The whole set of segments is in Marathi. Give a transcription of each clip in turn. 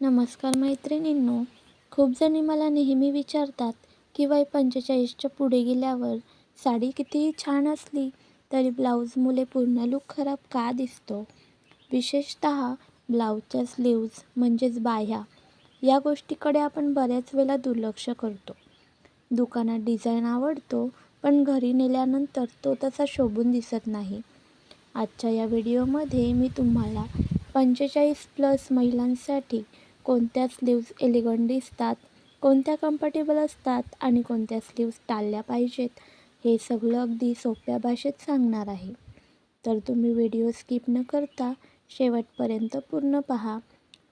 नमस्कार मैत्रिणींनो. खूप जणी मला नेहमी विचारतात की वय पंचेचाळीसच्या पुढे गेल्यावर साडी कितीही छान असली तरी ब्लाऊजमुळे पूर्ण लूक खराब का दिसतो? विशेषत ब्लाऊजच्या स्लीव्ज म्हणजेच बाह्या या गोष्टीकडे आपण बऱ्याच वेळेला दुर्लक्ष करतो. दुकानात डिझाईन आवडतो पण घरी नेल्यानंतर तो तसा शोभून दिसत नाही. आजच्या या व्हिडिओमध्ये मी तुम्हाला पंचेचाळीस प्लस महिलांसाठी कोणत्या स्लीव्ज एलिगंट दिसतात कोणत्या कम्फर्टेबल असतात आणि कोणत्या स्लीव्ज टाळल्या पाहिजेत हे सगळं अगदी सोप्या भाषेत सांगणार आहे. तर तुम्ही व्हिडिओ स्किप न करता शेवटपर्यंत पूर्ण पहा.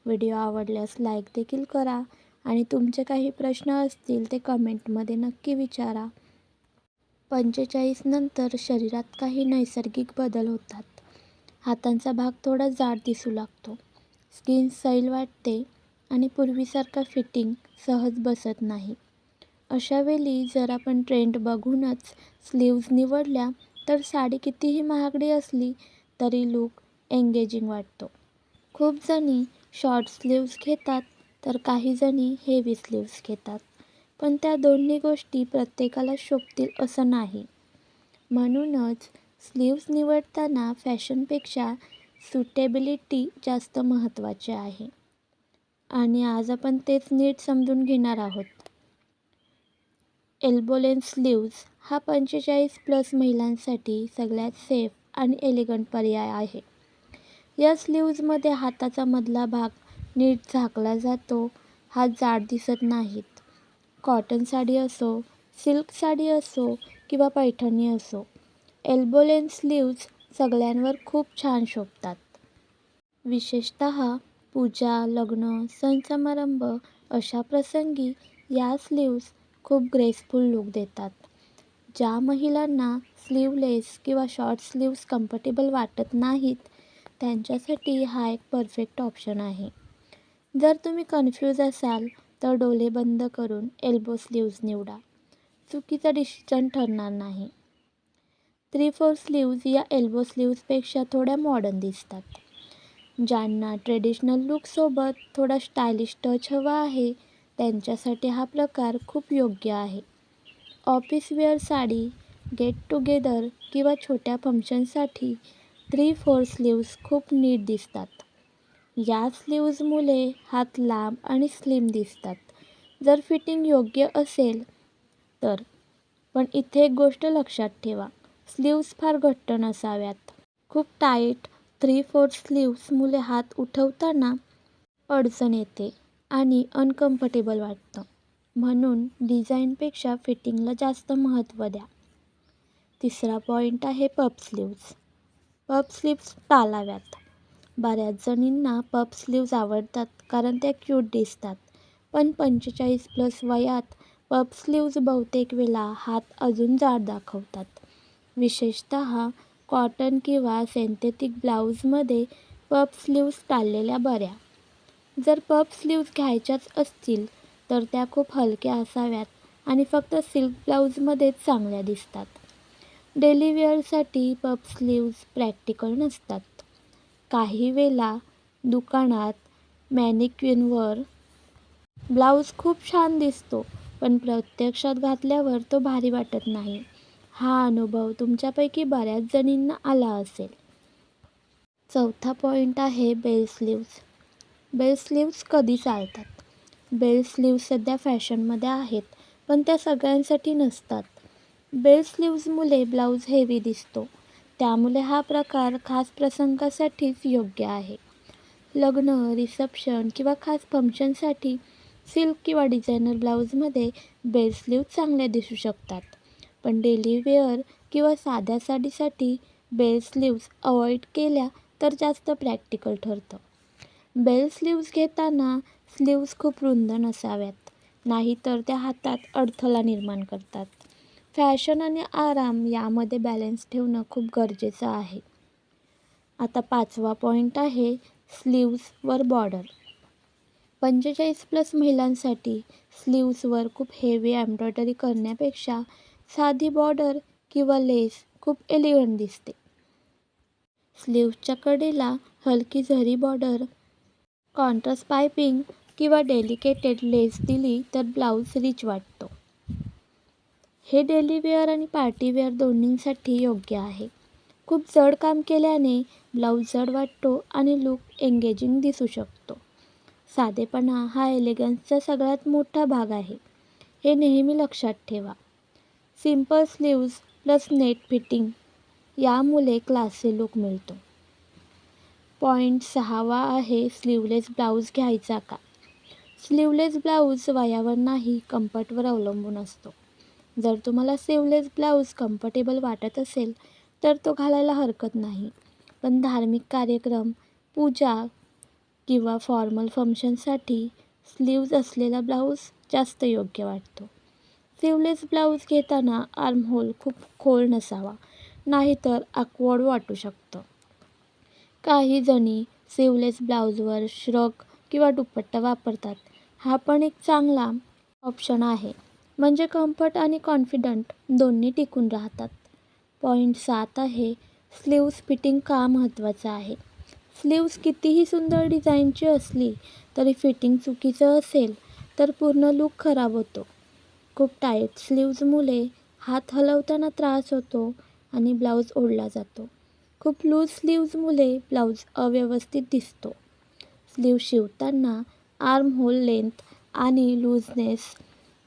व्हिडिओ आवडल्यास लाईक देखील करा आणि तुमचे काही प्रश्न असतील ते कमेंटमध्ये नक्की विचारा. पंचेचाळीस नंतर शरीरात काही नैसर्गिक बदल होतात. हातांचा भाग थोडा जाड दिसू लागतो. स्किन सैल वाटते. आणि पूर्वीसारखा फिटिंग सहज बसत नाही. अशावेळी जर आपण ट्रेंड बघूनच स्लीव्ज निवडल्या तर साडी कितीही महागडी असली तरी लूक एंगेजिंग वाटतो. खूप जणी शॉर्ट स्लीव्ज घेतात तर काही जणी हेवी स्लीव्ज घेतात. पण त्या दोन्ही गोष्टी प्रत्येकाला शोभतील असं नाही. म्हणूनच स्लीव्ज निवडताना फॅशनपेक्षा सुटेबिलिटी जास्त महत्त्वाची आहे. आणि आज आपण तेच नीट समजून घेणार आहोत. एल्बो लेंथ स्लीव्ज हा पंचेचाळीस प्लस महिलांसाठी सगळ्यात सेफ आणि एलिगंट पर्याय आहे. या स्लीव्जमध्ये हाताचा मधला भाग नीट झाकला जातो हात जाड दिसत नाहीत. कॉटन साडी असो सिल्क साडी असो किंवा पैठणी असो एल्बो लेंथ स्लीव्ज सगळ्यांवर खूप छान शोभतात. विशेषतः पूजा लग्न सण समारंभ अशा प्रसंगी या स्लीव्स खूप ग्रेसफुल लूक देतात. ज्या महिलांना स्लीवलेस किंवा शॉर्ट स्लीव्ज कम्फर्टेबल वाटत नाहीत त्यांच्यासाठी हा एक परफेक्ट ऑप्शन आहे. जर तुम्ही कन्फ्यूज असाल तर डोले बंद करून एल्बो स्लीव्ज निवडा. चुकीचा डिसिजन ठरणार नाही. थ्री फोर स्लीव्ज या एल्बो स्लीव्जपेक्षा थोड्या मॉडर्न दिसतात. ज्यांना ट्रेडिशनल लूकसोबत थोडा स्टायलिश टच हवा आहे त्यांच्यासाठी हा प्रकार खूप योग्य आहे. Office wear sari get together किंवा छोट्या फंक्शनसाठी थ्री फोर स्लीव्ज खूप नीट दिसतात. या स्लीव्जमुळे हात लांब आणि स्लिम दिसतात. जर फिटिंग योग्य असेल तर. पण इथे एक गोष्ट लक्षात ठेवा स्लीव्ज फार घट्ट नसाव्यात. खूप टाईट थ्री फोर स्लीव्जमुळे हात उठवताना अडचण येते आणि अनकम्फर्टेबल वाटतं. म्हणून डिझाईनपेक्षा फिटिंगला जास्त महत्त्व द्या. तिसरा पॉईंट आहे पप स्लीव्ज पप स्लीव्ज टाळाव्यात बऱ्याच जणींना पप स्लीव्ज आवडतात कारण त्या क्यूट दिसतात. पण पंचेचाळीस प्लस वयात पप स्लीव्ज बहुतेक वेळा हात अजून जाड दाखवतात. विशेषतः कॉटन किंवा सिंथेटिक ब्लाऊजमध्ये पफ स्लीव्ज टाळलेल्या बऱ्या. जर पफ स्लीव्ज घ्यायच्याच असतील तर त्या खूप हलक्या असाव्यात आणि फक्त सिल्क ब्लाऊजमध्येच चांगल्या दिसतात. डेली वेअरसाठी पफ स्लीव्ज प्रॅक्टिकल नसतात. काही वेळा दुकानात मॅनिक्विनवर ब्लाऊज खूप छान दिसतो पण प्रत्यक्षात घातल्यावर तो भारी वाटत नाही. हा अनुभव तुमच्यापैकी बऱ्याच जणींना आला असेल. चौथा पॉईंट आहे बेल स्लीव्ज बेल स्लीव्ज कधी चालतात? बेल स्लीव्ज सध्या फॅशनमध्ये आहेत पण त्या सगळ्यांसाठी नसतात. बेल स्लीव्जमुळे ब्लाऊज हेवी दिसतो. त्यामुळे हा प्रकार खास प्रसंगासाठीच योग्य आहे. लग्न रिसेप्शन किंवा खास फंक्शनसाठी सिल्क किंवा डिझायनर ब्लाऊजमध्ये बेल चांगले दिसू शकतात. पण डेली वेअर किंवा साध्या साडीसाठी बेल स्लीव्ज अवॉइड केल्या तर जास्त प्रॅक्टिकल ठरतं. बेल स्लीव्ज घेताना स्लीव्ज खूप रुंद नसाव्यात नाहीतर त्या हातात अडथळा निर्माण करतात. फॅशन आणि आराम यामध्ये बॅलन्स ठेवणं खूप गरजेचं आहे. आता पाचवा पॉईंट आहे स्लीव्जवर बॉर्डर. पंचेचाळीस प्लस महिलांसाठी स्लीव्जवर खूप हेवी एम्ब्रॉयडरी करण्यापेक्षा साधी बॉर्डर किंवा लेस खूप एलिगंट दिसते. स्लीव्हच्या कडेला हलकी झरी बॉर्डर कॉन्ट्रास्ट पायपिंग किंवा डेलिकेटेड लेस दिली तर ब्लाऊज रिच वाटतो. हे डेली वेअर आणि पार्टी वेअर दोन्हींसाठी योग्य आहे. खूप जड काम केल्याने ब्लाऊज जड वाटतो आणि लूक एंगेजिंग दिसू शकतो. साधेपणा हा एलिगन्सचा सगळ्यात मोठा भाग आहे. हे नेहमी लक्षात ठेवा. Simple sleeves plus net fitting यामुळे क्लासी लूक मिळतो. पॉईंट सहावा आहे स्लीवलेस ब्लाऊज घ्यायचा का? स्लीवलेस ब्लाऊज वयावर नाही कम्फर्टवर अवलंबून असतो. जर तुम्हाला स्लीवलेस ब्लाऊज कम्फर्टेबल वाटत असेल तर तो घालायला हरकत नाही. पण धार्मिक कार्यक्रम पूजा किंवा फॉर्मल फंक्शनसाठी स्लीव्ज असलेला ब्लाऊज जास्त योग्य वाटतो. स्लीवलेस ब्लाऊज घेताना आर्महोल खूप खोल नसावा नाहीतर अकवर्ड वाटू शकतं. काही जणी स्लीवलेस ब्लाऊजवर श्रग किंवा दुपट्टा वापरतात. हा पण एक चांगला ऑप्शन आहे. म्हणजे कम्फर्ट आणि कॉन्फिडंट दोन्ही टिकून राहतात. पॉईंट सात आहे स्लीव्ज फिटिंग का महत्त्वाचं आहे? स्लीव्ज कितीही सुंदर डिझाईनची असली तरी फिटिंग चुकीचं असेल तर पूर्ण लूक खराब होतो. खूप टाईट स्लीव्जमुळे हात हलवताना त्रास होतो आणि ब्लाऊज ओढला जातो. खूप लूज स्लीव्जमुळे ब्लाऊज अव्यवस्थित दिसतो. स्लीव शिवताना आर्म होल लेंथ आणि लूजनेस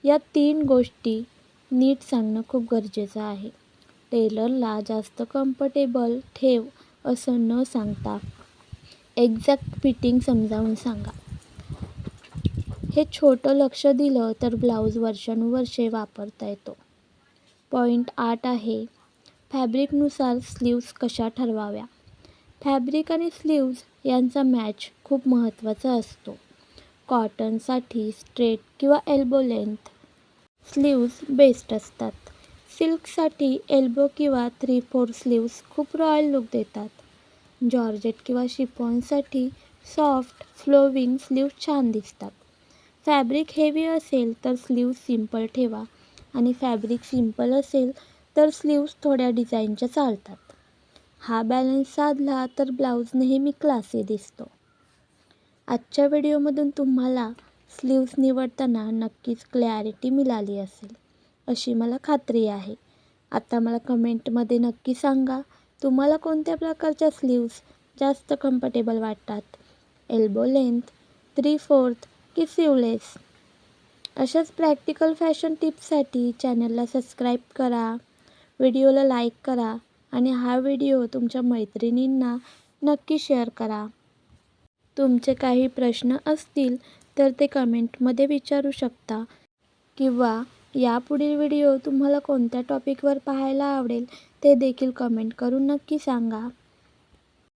या तीन गोष्टी नीट सांगणं खूप गरजेचं आहे. टेलरला जास्त कम्फर्टेबल ठेव असं न सांगता एक्झॅक्ट फिटिंग समजावून सांगा. हे छोटं लक्ष दिलं तर ब्लाऊज वर्षानुवर्षे वापरता येतो. पॉईंट आठ आहे फॅब्रिकनुसार स्लीव्ज कशा ठरवाव्या? फॅब्रिक आणि स्लीव्ज यांचा मॅच खूप महत्त्वाचा असतो. कॉटनसाठी स्ट्रेट किंवा एल्बो लेंथ स्लीव्ज बेस्ट असतात. सिल्कसाठी एल्बो किंवा थ्री फोर स्लीव्ज खूप रॉयल लुक देतात. जॉर्जेट किंवा शिफॉनसाठी सॉफ्ट फ्लोविंग स्लीव्ज छान दिसतात. फॅब्रिक हेवी असेल तर स्लीव्ज सिंपल ठेवा. आणि फॅब्रिक सिंपल असेल तर स्लीव्ज थोड्या डिझाईनच्या चालतात. हा बॅलन्स साधला तर ब्लाऊज नेहमी क्लासी दिसतो. आजच्या व्हिडिओमधून तुम्हाला स्लीव्ज निवडताना नक्कीच क्लॅरिटी मिळाली असेल अशी मला खात्री आहे. आता मला कमेंटमध्ये नक्की सांगा तुम्हाला कोणत्या प्रकारच्या स्लीव्ज जास्त कम्फर्टेबल वाटतात? एल्बो लेंथ थ्री फोर्थ की स्लीवलेस अशाच प्रॅक्टिकल फॅशन टिप्ससाठी चॅनलला सबस्क्राईब करा व्हिडिओला लाईक करा आणि हा व्हिडिओ तुमच्या मैत्रिणींना नक्की शेअर करा. तुमचे काही प्रश्न असतील तर ते कमेंटमध्ये विचारू शकता किंवा यापुढील व्हिडिओ तुम्हाला कोणत्या टॉपिकवर पाहायला आवडेल ते देखील कमेंट करून नक्की सांगा.